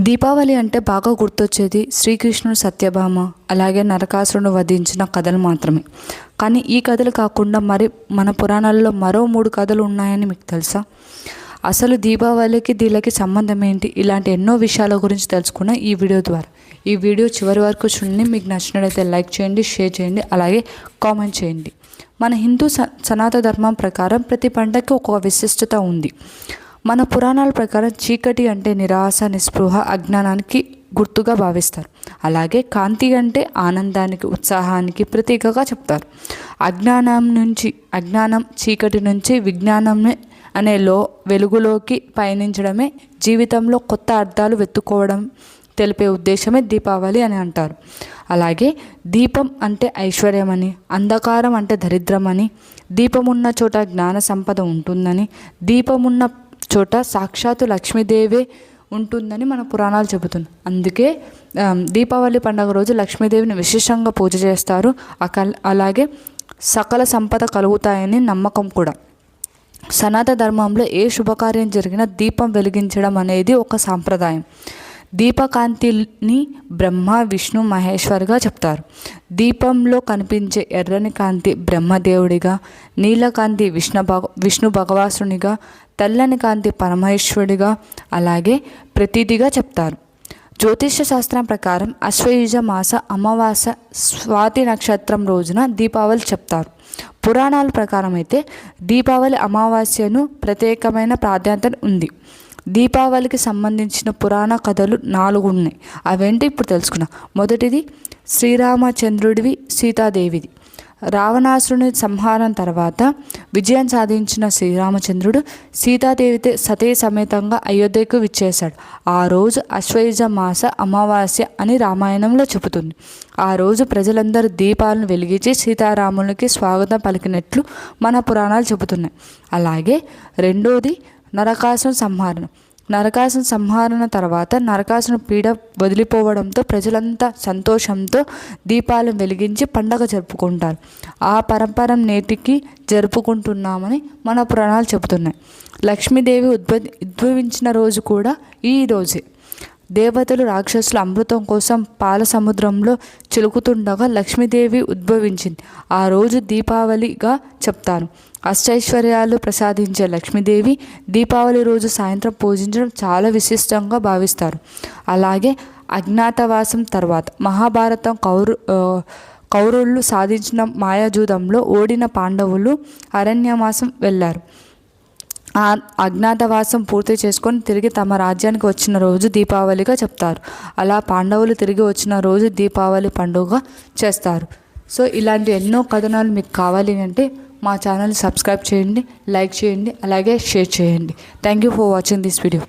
దీపావళి అంటే బాగా గుర్తొచ్చేది శ్రీకృష్ణుడు సత్యభామ అలాగే నరకాసురుడు వధించిన కథలు మాత్రమే. కానీ ఈ కథలు కాకుండా మరి మన పురాణాల్లో మరో మూడు కథలు ఉన్నాయని మీకు తెలుసా? అసలు దీపావళికి దీనికి సంబంధం ఏంటి? ఇలాంటి ఎన్నో విషయాల గురించి తెలుసుకున్న ఈ వీడియో ద్వారా. ఈ వీడియో చివరి వరకు చూడండి. మీకు నచ్చినట్లయితే లైక్ చేయండి షేర్ చేయండి అలాగే కామెంట్ చేయండి. మన హిందూ స సనాతన ధర్మం ప్రకారం ప్రతి పండగకి ఒక విశిష్టత ఉంది. మన పురాణాల ప్రకారం చీకటి అంటే నిరాశ నిస్పృహ అజ్ఞానానికి గుర్తుగా భావిస్తారు. అలాగే కాంతి అంటే ఆనందానికి ఉత్సాహానికి ప్రతీకగా చెప్తారు. అజ్ఞానం నుంచి అజ్ఞానం చీకటి నుంచి విజ్ఞానమే అనే లో వెలుగులోకి పయనించడమే జీవితంలో కొత్త అర్థాలు వెతుక్కోవడం తెలిపే ఉద్దేశమే దీపావళి అని అంటారు. అలాగే దీపం అంటే ఐశ్వర్యమని అంధకారం అంటే దరిద్రమని దీపం ఉన్న చోట జ్ఞాన సంపద ఉంటుందని దీపం ఉన్న చోట సాక్షాత్తు లక్ష్మీదేవే ఉంటుందని మన పురాణాలు చెబుతుంది అందుకే దీపావళి పండుగ రోజు లక్ష్మీదేవిని విశేషంగా పూజ చేస్తారు. అకల్ అలాగే సకల సంపద కలుగుతాయని నమ్మకం కూడా. సనాతన ధర్మంలో ఏ శుభకార్యం జరిగినా దీపం వెలిగించడం అనేది ఒక సాంప్రదాయం. దీపకాంతిని బ్రహ్మ విష్ణు మహేశ్వర్గా చెప్తారు. దీపంలో కనిపించే ఎర్రని కాంతి బ్రహ్మదేవుడిగా నీలకాంతి విష్ణు భగ విష్ణు భగవాసునిగా తెల్లని కాంతి పరమేశ్వరుడిగా అలాగే ప్రతీదిగా చెప్తారు. జ్యోతిష్య శాస్త్రం ప్రకారం అశ్వయుజ మాస అమావాస స్వాతి నక్షత్రం రోజున దీపావళి చెప్తారు. పురాణాల ప్రకారం అయితే దీపావళి అమావాస్యను ప్రత్యేకమైన ప్రాధాన్యత ఉంది. దీపావళికి సంబంధించిన పురాణ కథలు నాలుగు ఉన్నాయి. అవేంటి ఇప్పుడు తెలుసుకున్నాం మొదటిది శ్రీరామచంద్రుడివి సీతాదేవిది. రావణాసురుని సంహారం తర్వాత విజయం సాధించిన శ్రీరామచంద్రుడు సీతాదేవితే సతీ సమేతంగా అయోధ్యకు విచ్చేశాడు. ఆ రోజు అశ్వయుజ మాస అమావాస్య అని రామాయణంలో చెబుతుంది. ఆ రోజు ప్రజలందరూ దీపాలను వెలిగించి సీతారాములకి స్వాగతం పలికినట్లు మన పురాణాలు చెబుతున్నాయి. అలాగే రెండోది నరకాసుని సంహారణ. నరకాసుని సంహారణ తర్వాత నరకాసుని పీడ వదిలిపోవడంతో ప్రజలంతా సంతోషంతో దీపాలను వెలిగించి పండగ జరుపుకుంటారు. ఆ పరంపర నేటికి జరుపుకుంటున్నామని మన పురాణాలు చెబుతున్నాయి. లక్ష్మీదేవి ఉద్భ ఉద్భవించిన రోజు కూడా ఈ రోజే. దేవతలు రాక్షసులు అమృతం కోసం పాల సముద్రంలో చిలుకుతుండగా లక్ష్మీదేవి ఉద్భవించింది. ఆ రోజు దీపావళిగా చెప్తారు అష్టైశ్వర్యాలు ప్రసాదించే లక్ష్మీదేవి దీపావళి రోజు సాయంత్రం పూజించడం చాలా విశిష్టంగా భావిస్తారు. అలాగే అజ్ఞాతవాసం తర్వాత మహాభారతం కౌరు కౌరవులు సాధించిన మాయాజూదంలో ఓడిన పాండవులు అరణ్యమాసం వెళ్ళారు. ఆ అజ్ఞాతవాసం పూర్తి చేసుకొని తిరిగి తమ రాజ్యానికి వచ్చిన రోజు దీపావళిగా చెప్తారు. అలా పాండవులు తిరిగి వచ్చిన రోజు దీపావళి పండుగ చేస్తారు. సో ఇలాంటి ఎన్నో కథనాలు మీకు కావాలి అంటే మా ఛానల్ సబ్స్క్రైబ్ చేయండి లైక్ చేయండి అలాగే షేర్ చేయండి. Thank you for watching this video.